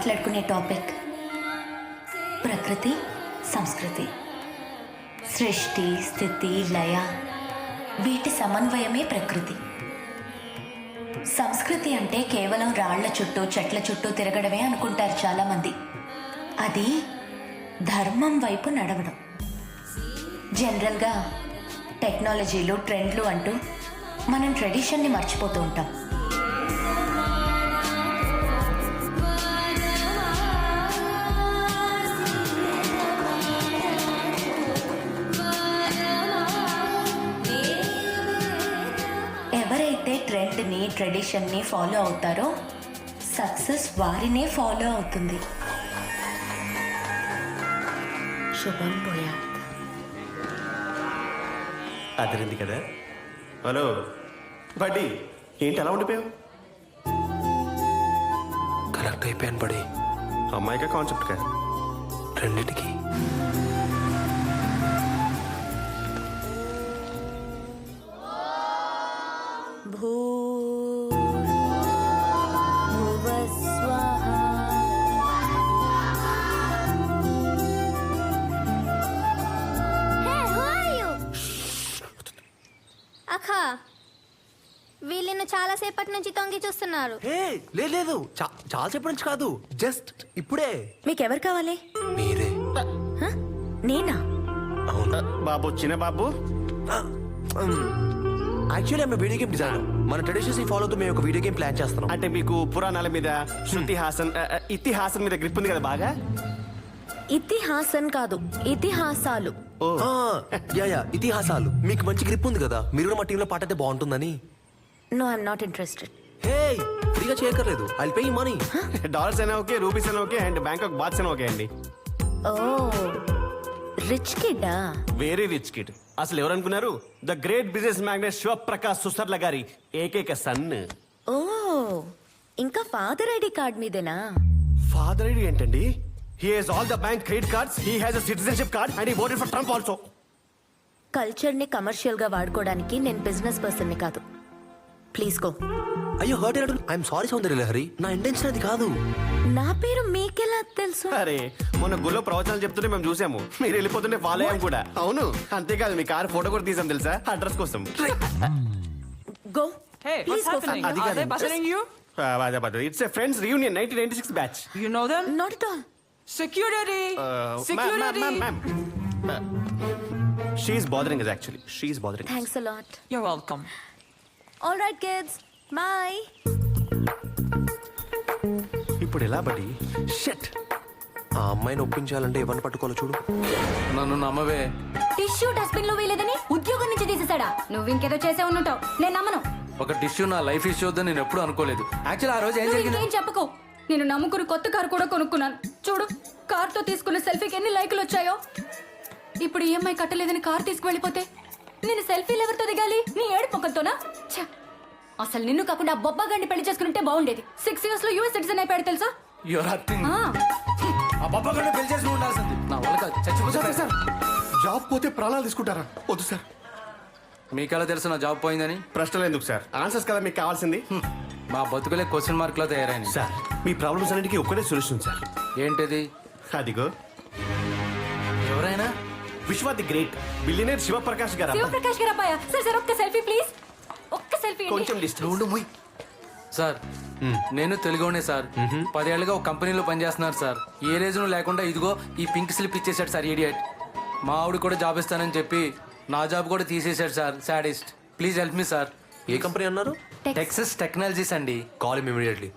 మాట్లాడుకునే టాపిక్ ప్రకృతి సంస్కృతి. సృష్టి స్థితి లయ వీటి సమన్వయమే ప్రకృతి. సంస్కృతి అంటే కేవలం రాళ్ళ చుట్టూ చెట్ల చుట్టూ తిరగడమే అనుకుంటారు చాలామంది. అది ధర్మం వైపు నడవడం. జనరల్గా టెక్నాలజీలు ట్రెండ్లు అంటూ మనం ట్రెడిషన్ని మర్చిపోతూ ఉంటాం. ఎవరైతే ట్రెండ్ని ట్రెడిషన్ని ఫాలో అవుతారో సక్సెస్ వారినే ఫాలో అవుతుంది. శుభం పోయా అదిరింది కదా? హలో బడ్డీ ఏంటి అలా ఉండిపోయావు? కనెక్ట్ అయిపోయాను పడి అమ్మాయిగా కాన్సెప్ట్ కా రెండింటికి. వీళ్ళని చాలాసేపటి నుంచి తొంగి చూస్తున్నారు. హే లేదు లేదు. చా- చాలా సేపటి నుంచి కాదు. జస్ట్ ఇప్పుడే. మీకెవరు కావాలి? మీరే. హ? నేనా? అవును. బాబు చిన్న బాబు. యాక్చువల్లీ ఆమె వీడియో గేమ్ డిజైనర్. మన ట్రెడిషన్స్ ఫాలో అవుతూ మేము ఒక వీడియో గేమ్ ప్లాన్ చేస్తున్నాం. అంటే మీకు పురాణాల మీద శృతి హాసన్ ఆ, ఆ, ఇతిహాసం మీద గ్రిప్ ఉంది కదా బాగా? ఇతిహాసం కాదు ఇతిహాసాలు. ఓ. ఆ, యా యా ఇతిహాసాలు. మీకు మంచి గ్రిప్ ఉంది కదా. మీరు కూడా మా టీంలో పాట అయితే బాగుంటుందని. No I'm not interested hey ఫ్రీగా చేయక్కర్లేదు. ఐ పే మనీ డాలర్స్ అయినా ఓకే రూపీస్ అయినా ఓకే అండ్ బ్యాంకాక్ బాత్స్ అయినా ఓకే అండి. ఓ రిచ్ కిడ్డా వెరీ రిచ్ కిడ్ అసలు ఎవరు అనుకున్నారు? The great business magnate Shivaprakash Susarla గారి ఏకైక సన్ ఓ ఇంకా ఫాదర్ ఐడి కార్డ్ మీదేనా? ఫాదర్ ఐడి ఏంటండి? He has all the bank credit cards he has a citizenship card and he voted for Trump also కల్చర్ని కమర్షియల్గా వాడుకోవడానికి నేను business పర్సన్ని కాదు. ప్లీజ్ గో అయ్యో హర్ట్ అయినట్టు ఐఎమ్ సారీ సౌందర్య లహరి నా ఇంటెన్షన్ అది కాదు. నా పేరు మీకెలా తెలుసు? అరే మొన్న గుళ్ళో ప్రవచనాలు చెప్తుంటే మేము చూసాము. మీరు వెళ్ళిపోతుంటే ఫాలో అయ్యాం కూడా. అవును. అంతేకాదు మీ కార్ ఫోటో కూడా తీసాం తెలుసా? అడ్రస్ కోసం. Go Hey, happening? Are they you? It's friends reunion nineteen ninety six batch You know them? Not at all Security! Security! She's bothering is actually she's bothering thanks a lot You're welcome. All right kids bye ఇప్పుడు ఎలా బడి shut ఆ అమ్మాయిని ఒప్పించాలంటే ఎవరిని పట్టుకోవాలో చూడు. నన్ను నమ్మవే. Tissue డస్ట్బిన్లో వేయలేదని ఉద్యోగం నుంచి తీసేసాడా నువ్వు ఇంకేదో చేసే ఉండుంటావు నేను నమ్మను. ఒక టిష్యూ నా లైఫ్ ఇష్యూ వద్దని నేను ఎప్పుడు అనుకోలేదు. యాక్చువల్ ఆ రోజు ఏం నువ్వు జరిగింది? ఇంకేం చెప్పకు. నేను నమ్ముకుని కొత్త కారు కూడా కొనుక్కున్నాను. చూడు కార్తో తీసుకున్న సెల్ఫీకి ఎన్ని లైకులు వచ్చాయో. ఇప్పుడు ఈఎంఐ కట్టలేదని కార్ తీసుకువెళ్ళిపోతే నేను సెల్ఫీలు ఎవరితో దిగాలి? అసలు నిన్ను కాకుండా ఆ బొబ్బగాడిని పెళ్ళి చేసుకుంటే బాగుండేది. సిక్స్ ఇయర్స్లో యూఎస్ సిటిజన్ అయిపోయాడు తెలుసా? యువర్ ఆ, ఆ బాబా గడ్డ పెళ్ళి చేసి ఉండాల్సింది. నా వల్ల కాదు. చచ్చిపోతా సార్. జాబ్ పోతే ప్రాణాలు తీసుకుంటారా? వద్దు సార్. మీకెలా తెలుసు నా జాబ్ పోయిందని? ప్రశ్నలు ఎందుకు సార్? ఆన్సర్స్ కదా మీకు కావాల్సింది? మా బతుకులే క్వశ్చన్ మార్క్లో తయారైంది సార్ మీ ప్రాబ్లమ్స్ అన్నిటికీ ఒక్కటే సొల్యూషన్ సార్. ఏంటిది? అదిగో. ఎవరైనా? విశ్వ ది గ్రేట్. బిలియనర్ శివప్రకాష్ గారు శివప్రకాష్ గారు అబ్బాయా? సార్ సార్ ఒక్క సెల్ఫీ ప్లీజ్ సెల్ఫీ కొంచెం డిస్టెన్స్ సార్ నేను తెలుగునే సార్. పదేళ్ళుగా ఒక కంపెనీలో పనిచేస్తున్నారు సార్. ఏ రీజన్ లేకుండా ఇదిగో ఈ పింక్ స్లిప్ ఇచ్చేసాడు సార్ ఇడియట్ మా ఆవిడ కూడా జాబ్ ఇస్తానని చెప్పి నా జాబ్ కూడా తీసేశాడు sir sadist please help me sir. A company అన్నారు? టెక్సస్ టెక్నాలజీస్ అండి. Call immediately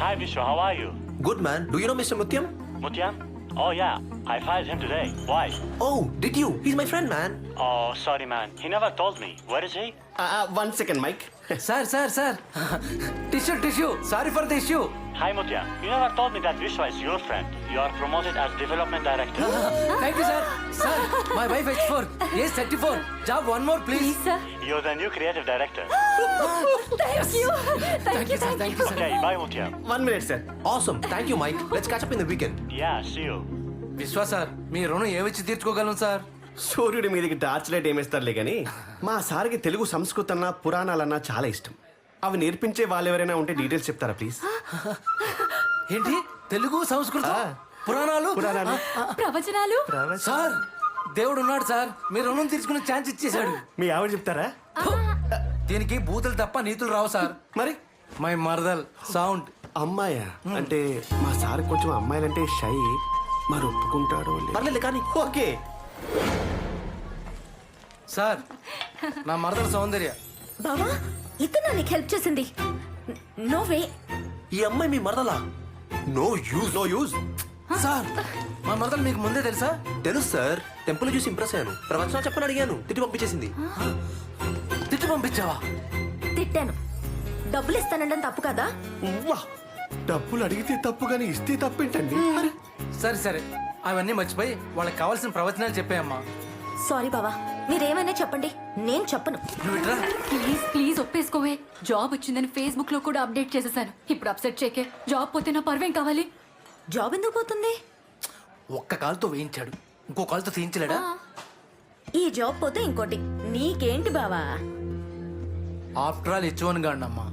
Hi Vishwa, how are you? Good man do you know mister Mutyam Mutyam? Oh, yeah. I fired him today. Why? Oh, did you? He's my friend, man. Oh, sorry, man. He never told me. Where is he? Uh, uh one second, Mike. sir, sir, sir. tissue, tissue. Sorry for the issue. Hi, Mutya. You never told me that Vishwa is your friend. You are promoted as development director. Thank you, sir. Sir, my wife is 4. Yes, 34. Job one more, please. Please, sir. You're the new creative director. Thank you thank you sir thank you Okay, bye Mutyam. One minute sir awesome thank you Mike let's catch up in the weekend Yeah, see you. Vishwa sir మీ రుణం ఏమిచ్చి తీర్చుకోగలను sir? సూర్యుడి మీదకి torch light ఏమేస్తారులే కానీ మా సార్కి తెలుగు సంస్కృతన్నా పురాణాలన్నా చాలా ఇష్టం. అవి నేర్పించే వాళ్ళు ఎవరైనా ఉంటే డీటెయిల్స్ చెప్తారా ప్లీజ్? ఏంటి? తెలుగు సంస్కృతం పురాణాలు? ప్రవచనాలు? సార్ దేవుడు ఉన్నాడు సార్. మీరు రుణం తీర్చుకునే ఛాన్స్ ఇచ్చేశాడు. మీ ఆవిడ చెప్తారా? దీనికి బూతులు తప్ప నీతులు రావు సార్. మరి? మై మరదల్ సౌండ్. అమ్మాయా? అంటే మా సార్ కొంచెం అమ్మాయిలంటే షై మరి ఒప్పుకుంటాడో లేదో. పర్లేదు కానీ ఓకే. సార్ నా మరదల సౌందర్య. బావా ఇతను నీకు హెల్ప్ చేసింది. No way. ఈ అమ్మాయి మీ మరదలా? No use no use. Sir మా మరదలు మీకు ముందే తెలుసా? తెలుసు సార్. టెంపుల్ చూసి ఇంప్రెస్ అయ్యాను. ప్రవచనం చెప్పని అడిగాను. తిట్టి పంపించేసింది. తిట్టి పంపించావా? తిట్టాను. డబ్బులు ఇస్తానండం తప్పు కదా? ఉవ్వా. డబ్బులు అడిగితే తప్పు కానీ ఇస్తే తప్పేంటండి? సరే సరే. అవన్నీ మర్చిపోయి వాళ్ళకి కావాల్సిన ప్రవచనాలు చెప్పాయమ్మా. సారీ బావా మీరేమైనా చెప్పండి. నేను చెప్పను. నువ్వు ఇట్రా. ప్లీజ్ ప్లీజ్ ఒప్పేసుకోవే. జాబ్ వచ్చిందని ఫేస్బుక్లో కూడా అప్డేట్ చేసేసాను. ఇప్పుడు అప్సెట్ చేకే. జాబ్ పోతే నా పర్వేం కావాలి? జాబ్ ఎందుకు పోతుంది? ఒక్క కాలుతో వేయించాడు. ఇంకో కాలుతో తీయించలేడా? ఈ జాబ్ పోతే ఇంకోటి. నీకేంటి బావా? ఆఫ్టర్ ఆల్ ఇచ్చువన్ గాడినమ్మా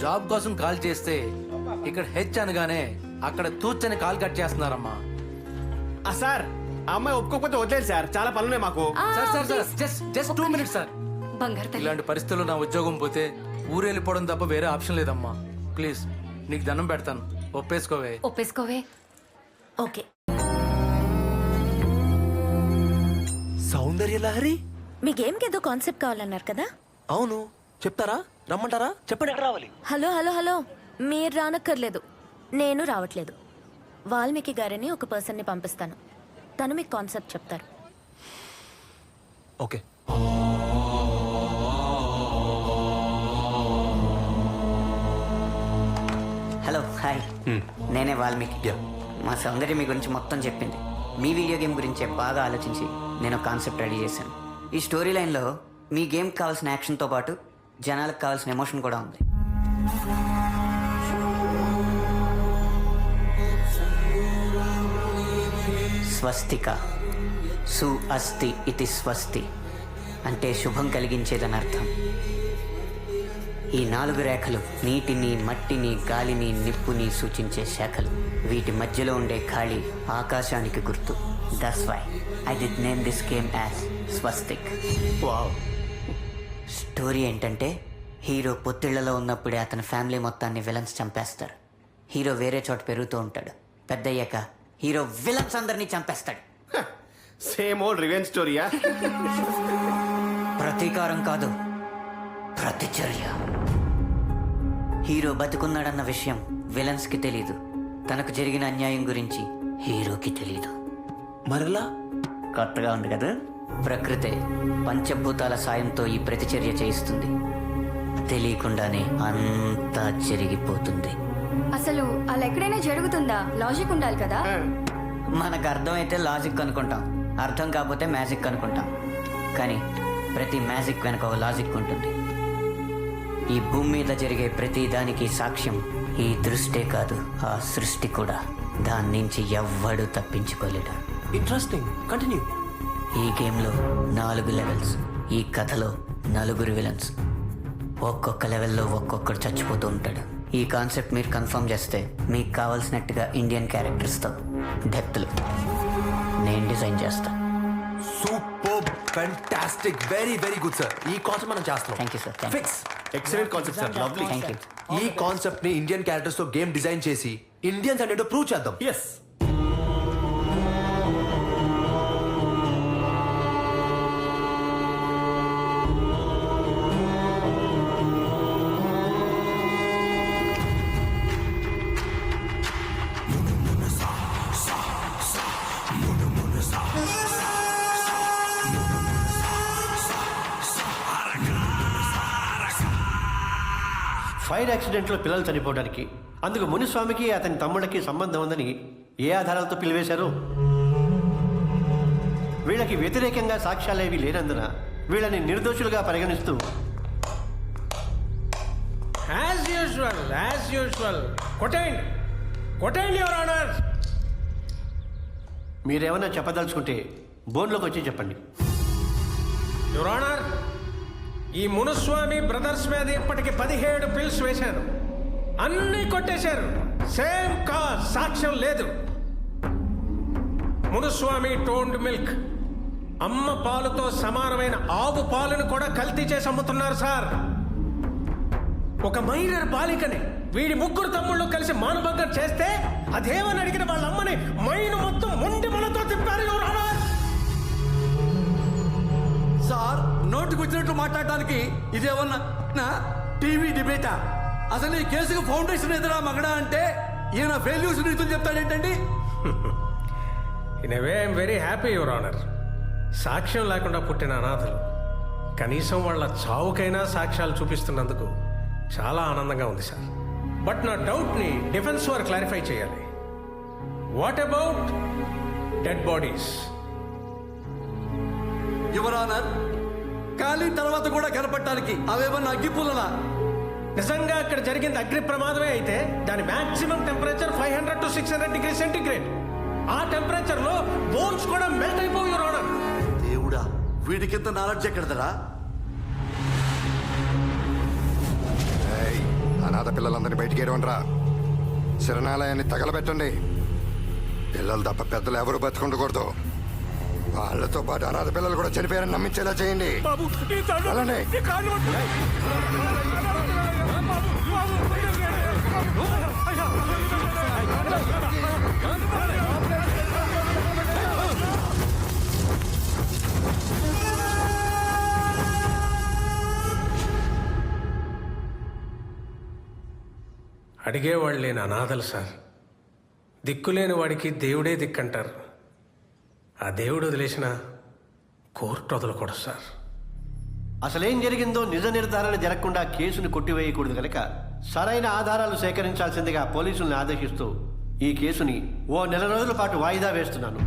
జాబ్ కోసం కాల్ చేస్తే ఇక్కడ హెచ్ అనగానే అక్కడ తూచని కాల్ కట్ చేస్తున్నారమ్మా. ఆ సార్ ఆ అమ్మాయి ఒప్పుకోకపోతే వదిలేదు సార్. చాలా పనులున్నాయి మాకు. Sir sir sir just just two minutes sir బంగారు తల్లి. ఇలాంటి పరిస్థితుల్లో నా ఉద్యోగం పోతే ఊరు వెళ్ళిపోవడం తప్ప వేరే ఆప్షన్ లేదమ్మా. ప్లీజ్ నీకు దండం పెడతాను. ఒప్పేసుకోవే. ఒప్పేసుకోవే. ఓకే. సౌందర్య లహరి మీ గేమ్కి ఏదో కాన్సెప్ట్ కావాలన్నారు కదా? అవును. చెప్తారా? రమ్మంటారా? చెప్పండి. ఎక్కడ రావాలి. Hello hello hello. మీరు రానక్కర్లేదు. నేను రావట్లేదు. వాల్మీకి గారిని ఒక పర్సన్ని పంపిస్తాను. తను మీకు కాన్సెప్ట్ చెప్తారు. ఓకే. Hello hi. నేనే వాల్మీకి. మా సౌందర్య మీ గురించి మొత్తం చెప్పింది. మీ వీడియో గేమ్ గురించే బాగా ఆలోచించి నేను కాన్సెప్ట్ రెడీ చేశాను. ఈ స్టోరీ లైన్లో మీ గేమ్కి కావాల్సిన యాక్షన్తో పాటు జనాలకు కావాల్సిన ఎమోషన్ కూడా ఉంది. స్వస్తిక. సు అస్తి ఇది స్వస్తి అంటే శుభం కలిగించేదని అర్థం. ఈ నాలుగు రేఖలు నీటిని మట్టిని గాలిని నిప్పుని సూచించే శాఖలు. వీటి మధ్యలో ఉండే ఖాళీ ఆకాశానికి గుర్తు. That's why I'd name this game as Swastik. Wow story ఏంటంటే హీరో పొత్తిళ్ళలో ఉన్నప్పుడే అతని ఫ్యామిలీ మొత్తాన్ని విలన్స్ చంపేస్తారు. హీరో వేరే చోట పెరుగుతూ ఉంటాడు. పెద్దయ్యాక హీరో విలన్స్ అందరినీ చంపేస్తాడు. సేమ్ ఓల్డ్ రివెంజ్ స్టోరీయా? ప్రతీకారం కాదు ప్రతిచర్య. హీరో బతుకున్నాడన్న విషయం విలన్స్కి తెలీదు. తనకు జరిగిన అన్యాయం గురించి హీరోకి తెలీదు. మరలా? కొత్తగా ఉంది కదా? ప్రకృతే పంచభూతాల సాయంతో ఈ ప్రతిచర్య చేయిస్తుంది. తెలియకుండానే అంతా జరిగిపోతుంది అసలు అలా ఎక్కడైనా జరుగుతుందా? లాజిక్ ఉండాలి కదా? మనకు అర్థమైతే లాజిక్ అనుకుంటాం. అర్థం కాకపోతే మ్యాజిక్ అనుకుంటాం. కానీ ప్రతి మ్యాజిక్ వెనక ఒక లాజిక్ ఉంటుంది. ఈ భూమి మీద జరిగే ప్రతి దానికి సాక్ష్యం ఈ దృష్టే కాదు ఆ సృష్టి కూడా. దాని నుంచి ఎవ్వడు తప్పించుకోలేడు. ఇంట్రెస్టింగ్ కంటిన్యూ ఈ గేమ్లో నాలుగు లెవెల్స్ ఈ కథలో నలుగురు విలన్స్. ఒక్కొక్క లెవెల్లో ఒక్కొక్కడు చచ్చిపోతూ ఉంటాడు. ఈ కాన్సెప్ట్ మీరు కన్ఫర్మ్ చేస్తే మీకు కావాల్సినట్టుగా ఇండియన్ క్యారెక్టర్స్తో డెప్త్లు నేను డిజైన్ చేస్తాను super fantastic very very good sir. ఈ కాన్సెప్ట్ మనం చేస్తాం thank you sir fix excellent concept sir lovely thank you ఈ కాన్సెప్ట్ని ఇండియన్ క్యారెక్టర్స్తో గేమ్ డిజైన్ చేసి ఇండియన్స్ అనేది ప్రూవ్ చేద్దాం. ఎస్ ఫైర్ యాక్సిడెంట్లో పిల్లలు చనిపోవడానికి. అందుకు మునిస్వామికి అతని తమ్ముళ్ళకి సంబంధం ఉందని ఏ ఆధారాలతో పిలివేశారు? వీళ్ళకి వ్యతిరేకంగా సాక్ష్యాలేవి లేనందున వీళ్ళని నిర్దోషులుగా పరిగణిస్తూ యాజ్ యూజువల్ యాజ్ యూజువల్ కొట్టేయండి. కొట్టేయండి యువర్ ఆనర్ మీరేమన్నా చెప్పదలుచుకుంటే బోన్లోకి వచ్చి చెప్పండి. యువర్ ఆనర్ ఈ మునుస్వామి బ్రదర్స్ మీద ఇప్పటికి పదిహేడు పిల్స్ వేశారు. అన్నీ కొట్టేశారు. సేమ్ కాజ్ సాక్ష్యం లేదు. Munuswamy toned milk. అమ్మ పాలుతో సమానమైన ఆవు పాలను కూడా కల్తీ చేసి అమ్ముతున్నారు సార్. ఒక మైనర్ బాలికని వీడి ముగ్గురు తమ్ముళ్ళు కలిసి మానభంగం చేస్తే అదేమని అడిగిన వాళ్ళ అమ్మని మైను మొత్తం మొండి మనతో తిప్పారు Your సార్ నోటికి వచ్చినట్లు మాట్లాడడానికి ఇదేమన్నా నా టీవీ డిబేటా. అసలు ఈ కేసుకు ఫౌండేషన్ ఎదురా మగడా అంటే ఈయన ఫెయిల్యూస్ నీతులు చెప్తాడేంటండి? In way I'm very happy your honour సాక్ష్యం లేకుండా పుట్టిన అనాథలు కనీసం వాళ్ళ చావుకైనా సాక్ష్యాలు చూపిస్తున్నందుకు చాలా ఆనందంగా ఉంది సార్. బట్ నా డౌట్ని డిఫెన్స్ వారు క్లారిఫై చేయాలి. What about dead bodies your honour ఖాళీ తర్వాత కూడా కనపడటానికి అవేమన్నా అగ్గిపుల్లలా నిజంగా అక్కడ జరిగింది అగ్ని ప్రమాదమే అయితే దాని maximum temperature five hundred to six hundred degree centigrade ఆ టెంపరేచర్లో బోన్స్ కూడా మెల్ట్ అయిపోయి యువర్ ఆనర్ దేవుడా వీడికింత నాలెడ్జ్ ఎక్కడదరా? అనాథ పిల్లలందరినీ బయటికి ఏరవండ్రా. శరణాలయాన్ని తగలబెట్టండి. పిల్లలు తప్ప పెద్దలు ఎవరు బతుకుండకూడదు. వాళ్ళతో పాటు అనాథ పిల్లలు కూడా చనిపోయారని నమ్మించేలా చేయండి. అడిగేవాళ్ళు లేని అనాథలు సార్. దిక్కులేని వాడికి దేవుడే దిక్కంటారు. ఆ దేవుడు వదిలేసిన కోర్టు వదలకూడదు సార్. అసలేం జరిగిందో నిజ నిర్ధారణ జరగకుండా కేసును కొట్టివేయకూడదు కనుక సరైన ఆధారాలు సేకరించాల్సిందిగా పోలీసుల్ని ఆదేశిస్తూ ఈ కేసుని ఓ నెల రోజుల పాటు వాయిదా వేస్తున్నాను.